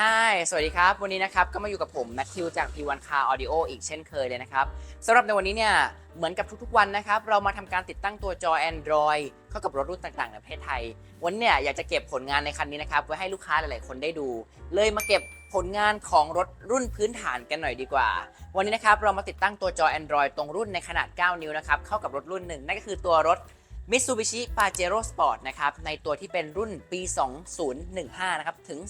ฮายสวัสดีครับ วันนี้นะครับก็มาอยู่กับผมแมทธิวจาก P1 Car Audio อีกเช่นเคยเลยนะครับสำหรับในวันนี้เนี่ยเหมือนกับทุกๆวันนะครับ เรามาทำการติดตั้งตัวจอ Android เข้ากับรถรุ่นต่างๆ ในประเทศไทย วันนี้เนี่ยอยากจะเก็บผลงานในคันนี้นะครับ ไว้ให้ลูกค้าหลายๆ คนได้ดู เลยมาเก็บผลงานของรถรุ่นพื้นฐานกันหน่อยดีกว่า วันนี้นะครับเรามาติดตั้งตัวจอ Android ตรงรุ่นในขนาด 9 นิ้วนะครับเข้ากับรถรุ่นหนึ่งนั่นก็คือตัวรถ Mitsubishi Pajero Sport นะครับในตัวที่เป็นรุ่นปี 2015 นะครับถึง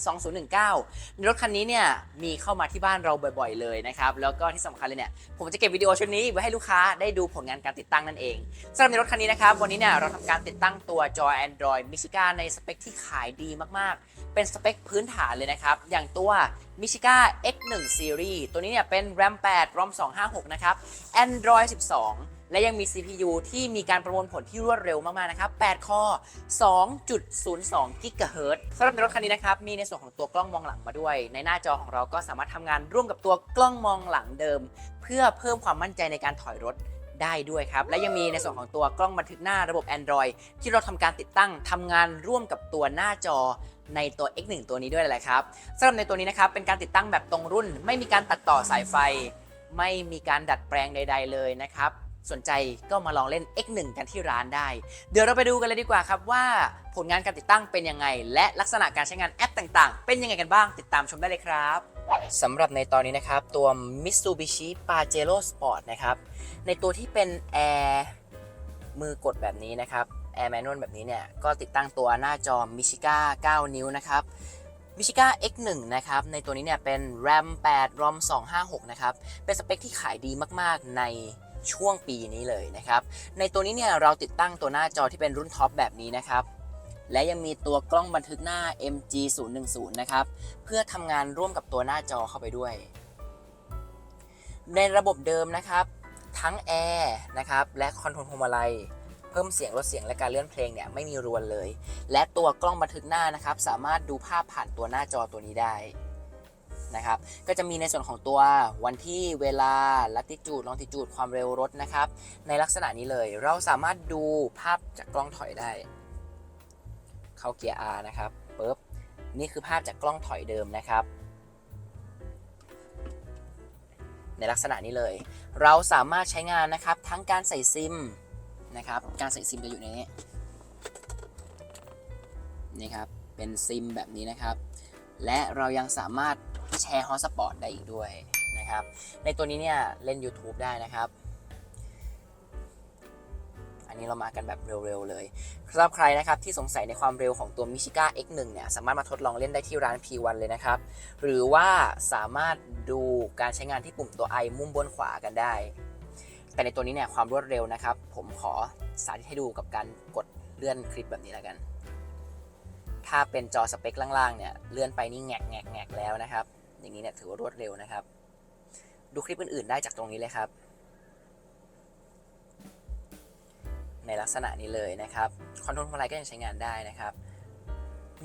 2019ในรถคันนี้เนี่ยมีเข้ามาที่บ้านเราบ่อยๆ เลยนะครับ แล้วก็ที่สำคัญเลยเนี่ยผมจะเก็บวิดีโอชุดนี้ไว้ให้ลูกค้าได้ดูผลงานการติดตั้งนั่นเองสำหรับในรถคันนี้นะครับ วันนี้เนี่ยเราทำการติดตั้งตัวจอ Android Michiga ในสเปคที่ขายดีมากๆ เป็นสเปคพื้นฐานเลยนะครับ อย่างตัว Michiga X1 Series ตัวนี้เนี่ยเป็น RAM 8 ROM 256 นะครับ Android 12 และยังมี CPU ที่มีการประมวลผลที่รวดเร็วมากๆนะครับ 8 คอ 2.02 กิกะเฮิรตซ์สำหรับในรถคันนี้นะครับ มีในส่วนของตัวกล้องมองหลังมาด้วย ในหน้าจอของเราก็สามารถทำงานร่วมกับตัวกล้องมองหลังเดิม เพื่อเพิ่มความมั่นใจในการถอยรถได้ด้วยครับ และยังมีในส่วนของตัวกล้องบันทึกหน้าระบบ Android ที่เราทำการติดตั้งทำงานร่วมกับตัวหน้าจอในตัว X1 ตัวนี้ด้วยแหละครับสำหรับในตัวนี้นะครับเป็นการติดตั้งแบบตรงรุ่น ไม่มีการตัดต่อสายไฟ ไม่มีการดัดแปลงใด ๆ เลยนะครับ สนใจก็มาลองเล่น X1 กันที่ร้านได้ เดี๋ยวเราไปดูกันเลยดีกว่าครับว่าผลงานการติดตั้งเป็นยังไง และลักษณะการใช้งานแอปต่างๆ เป็นยังไงกันบ้างติดตามชมได้เลยครับสำหรับในตอนนี้นะครับ ตัว Mitsubishi Pajero Sport นะครับ ในตัวที่เป็นแอร์มือกดแบบนี้นะครับแอร์แมนนวลแบบนี้เนี่ย ก็ติดตั้งตัวหน้าจอ Michiga 9 นิ้วนะครับ Michiga X1 นะครับ ในตัวนี้เนี่ยเป็น RAM 8 ROM 256 นะครับ เป็นสเปคที่ขายดีมากๆใน ช่วงปีนี้เลยนะครับ ในตัวนี้เนี่ยเราติดตั้งตัวหน้าจอที่เป็นรุ่นท็อปแบบนี้นะครับ และยังมีตัวกล้องบันทึกหน้า MG 0 1 0นะครับ เพื่อทำงานร่วมกับตัวหน้าจอเข้าไปด้วย ในระบบเดิมนะครับ ทั้งแอร์นะครับและคอนโทรลพวงมาลัยเพิ่มเสียงลดเสียงและการเลื่อนเพลงเนี่ยไม่มีรวนเลย และตัวกล้องบันทึกหน้านะครับ สามารถดูภาพผ่านตัวหน้าจอตัวนี้ได้ นะครับ ก็จะมีในส่วนของตัววันที่เวลาลัติจูดลองติจูดความเร็วรถนะครับ ในลักษณะนี้เลย เราสามารถดูภาพจากกล้องถอยได้ เข้าเกียร์ R นะครับปุ๊บนี่คือภาพจากกล้องถอยเดิมนะครับ ในลักษณะนี้เลย เราสามารถใช้งานนะครับ ทั้งการใส่ซิมนะครับ การใส่ซิมจะอยู่ในนี้นี่ครับ เป็นซิมแบบนี้นะครับ และเรายังสามารถแชร์ฮอสปอตได้อีกด้วยนะครับ ในตัวนี้เนี่ยเล่น YouTube ได้นะครับ อันนี้เรามากันแบบเร็วๆเลยสำหรับใครนะครับที่สงสัยในความเร็วของตัว Michiga X1 เนี่ยสามารถมาทดลองเล่นได้ที่ร้าน P1 เลยนะครับ หรือว่าสามารถดูการใช้งานที่ปุ่มตัว I มุมบนขวากันได้ แต่ในตัวนี้เนี่ยความรวดเร็วนะครับ ผมขอสาธิตให้ดูกับการกดเลื่อนคลิปแบบนี้แล้วกัน ถ้าเป็นจอสเปคล่างๆเนี่ยเลื่อนไปนี่แงกแงกแงกแล้วนะครับ อย่างนี้เนี่ยถือว่ารวดเร็วนะครับ ดูคลิปอื่นๆได้จากตรงนี้เลยครับ ในลักษณะนี้เลยนะครับคอนโทรลพวงมาลัยก็ยังใช้งานได้นะครับ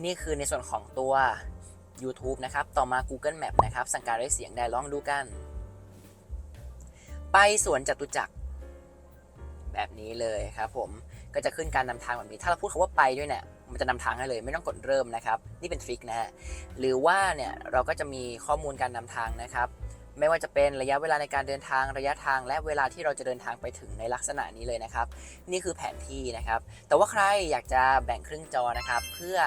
นี่คือในส่วนของตัว YouTube นะครับ ต่อมา Google Map นะครับ สั่งการด้วยเสียงได้ลองดูกัน ไปสวนจตุจักรแบบนี้เลยครับผม ก็จะขึ้นการนำทางแบบนี้ ถ้าเราพูดคาว่าไปด้วยเนี่ย มันจะนำทางให้เลยไม่ต้องกดเริ่มนะครับ นี่เป็นทริคนะฮะหรือว่าเนี่ยเราก็จะมีข้อมูลการนำทางนะครับ ไม่ว่าจะเป็นระยะเวลาในการเดินทางระยะทางและเวลาที่เราจะเดินทางไปถึงในลักษณะนี้เลยนะครับ นี่คือแผนที่นะครับ แต่ว่าใครอยากจะแบ่งครึ่งจอนะครับ เพื่อ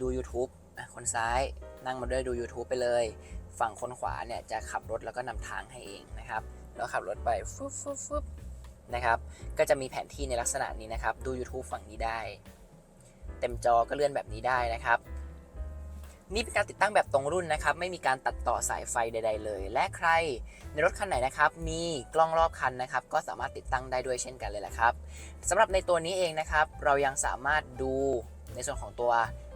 ดู YouTube อะคนซ้ายนั่งมาด้วยดู YouTube ไปเลย ฝั่งคนขวาเนี่ยจะขับรถแล้วก็นำทางให้เองนะครับแล้วขับรถไปฟึบฟึบฟึบนะครับ ก็จะมีแผนที่ในลักษณะนี้นะครับ ดู YouTube ฝั่งนี้ได้ เต็มจอก็เลื่อนแบบนี้ได้นะครับ นี่เป็นการติดตั้งแบบตรงรุ่นนะครับ ไม่มีการตัดต่อสายไฟใด ๆ เลย และใครในรถคันไหนนะครับ มีกล้องรอบคันนะครับ ก็สามารถติดตั้งได้ด้วยเช่นกันเลยแหละครับสำหรับในตัวนี้เองนะครับ เรายังสามารถดูในส่วนของตัว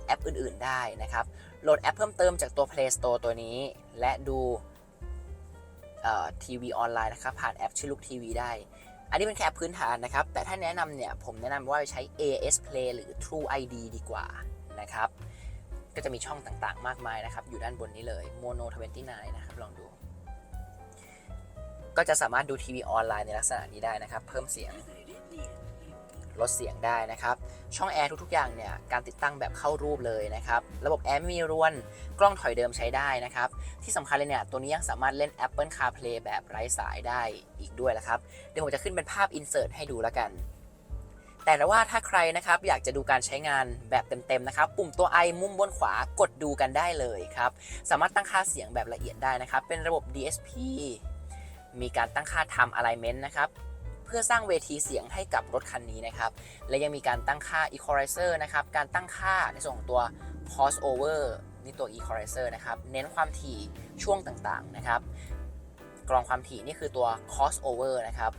แอปอื่น ๆ ได้นะครับ โหลดแอปเพิ่มเติมจากตัว Play Store ตัวนี้ และดูทีวีออนไลน์นะครับ ผ่านแอปชื่อลูกทีวีได้ อันนี้เป็นแค่แอปพื้นฐานนะครับ แต่ถ้าแนะนำเนี่ย ผมแนะนำว่าใช้ AS Play หรือ True ID ดีกว่านะครับ ก็จะมีช่องต่างๆ มากมายนะครับ อยู่ด้านบนนี้เลย Mono 29 นะครับ ลองดู ก็จะสามารถดูทีวีออนไลน์ในลักษณะนี้ได้นะครับ เพิ่มเสียง ลดเสียงได้นะครับ ช่องแอร์ทุกๆอย่างเนี่ยการติดตั้งแบบเข้ารูปเลยนะครับ ระบบแอร์ไม่มีรวน กล้องถอยเดิมใช้ได้นะครับ ที่สำคัญเลยเนี่ยตัวนี้ยังสามารถเล่น Apple CarPlay แบบไร้สายได้อีกด้วยละครับ เดี๋ยวผมจะขึ้นเป็นภาพ Insert ให้ดูแล้วกันแต่ว่าถ้าใครนะครับอยากจะดูการใช้งานแบบเต็มๆนะครับ ปุ่มตัว i มุมบนขวากดดูกันได้เลยครับ สามารถตั้งค่าเสียงแบบละเอียดได้นะครับ เป็นระบบ DSP มีการตั้งค่า Time Alignment นะครับ เพื่อสร้างเวทีเสียงให้กับรถคันนี้นะครับ และยังมีการตั้งค่า Equalizer นะครับ การตั้งค่าในส่วนของตัว Crossover นี่ตัว Equalizer นะครับ เน้นความถี่ช่วงต่างๆนะครับ กรองความถี่นี่คือตัว Crossover นะครับ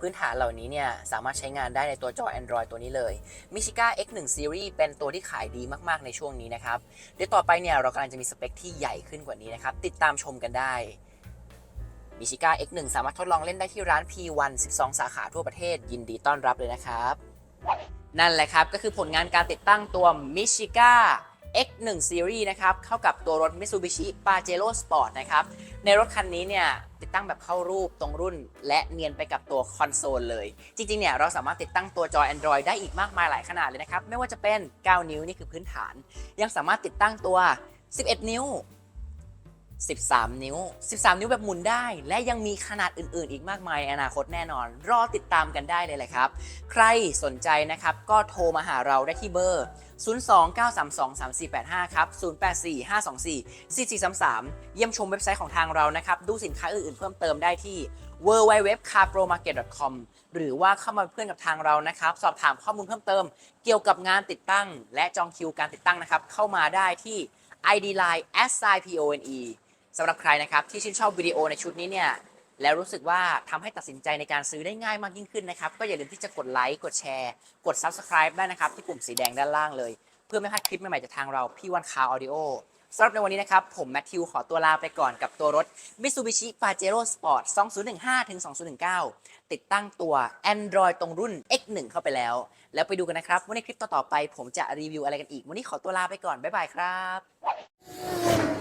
พื้นฐานเหล่านี้เนี่ยสามารถใช้งานได้ในตัวจอ Android ตัวนี้เลย Michiga X1 Series เป็นตัวที่ขายดีมากๆในช่วงนี้นะครับ เดี๋ยวต่อไปเนี่ยเรากำลังจะมีสเปคที่ใหญ่ขึ้นกว่านี้นะครับ ติดตามชมกันได้ Michiga X1 สามารถทดลองเล่นได้ที่ร้าน P1 12 สาขาทั่วประเทศ ยินดีต้อนรับเลยนะครับ นั่นแหละครับ ก็คือผลงานการติดตั้งตัว Michiga X1 Series นะครับ เข้ากับตัวรถ Mitsubishi Pajero Sport นะครับ ในรถคันนี้เนี่ย ติดตั้งแบบเข้ารูปตรงรุ่น และเนียนไปกับตัวคอนโซลเลย จริง ๆ เนี่ย เราสามารถติดตั้งตัวจอ Android ได้อีกมากมายหลายขนาดเลยนะครับ ไม่ว่าจะเป็น 9 นิ้วนี่คือพื้นฐาน ยังสามารถติดตั้งตัว 11 นิ้ว 13 นิ้ว 13 นิ้วแบบหมุนได้ และยังมีขนาดอื่นๆ อีกมากมายในอนาคตแน่นอน รอติดตามกันได้เลยแหละครับ ใครสนใจนะครับก็โทรมาหาเราได้ที่เบอร์ 029323485 ครับ 0845244433 เยี่ยมชมเว็บไซต์ของทางเรานะครับ ดูสินค้าอื่นๆ เพิ่มเติมได้ที่ www.carpromarket.com หรือว่าเข้ามาเป็นเพื่อนกับทางเรานะครับ สอบถามข้อมูลเพิ่มเติม เกี่ยวกับงานติดตั้ง และจองคิวการติดตั้งนะครับ เข้ามาได้ที่ ID Line s i p o n e สำหรับใครนะครับที่ชื่นชอบวิดีโอในชุดนี้เนี่ยแล้วรู้สึกว่าทำให้ตัดสินใจในการซื้อได้ง่ายมากยิ่งขึ้นนะครับ ก็อย่าลืมที่จะกดไลค์กดแชร์ กด Subscribe ได้นะครับ ที่ปุ่มสีแดงด้านล่างเลย เพื่อไม่พลาดคลิปใหม่ๆจากทางเราพี่วันคาวออดิโอสำหรับในวันนี้นะครับ ผมแมทธิวขอตัวลาไปก่อนกับตัวรถ Mitsubishi Pajero Sport 2015-2019 ติดตั้งตัว Android ตรงรุ่น X1 เข้าไปแล้ว แล้วไปดูกันนะครับว่าในคลิปต่อๆไป ผมจะรีวิวอะไรกันอีก วันนี้ขอตัวลาไปก่อน บ๊ายบายครับ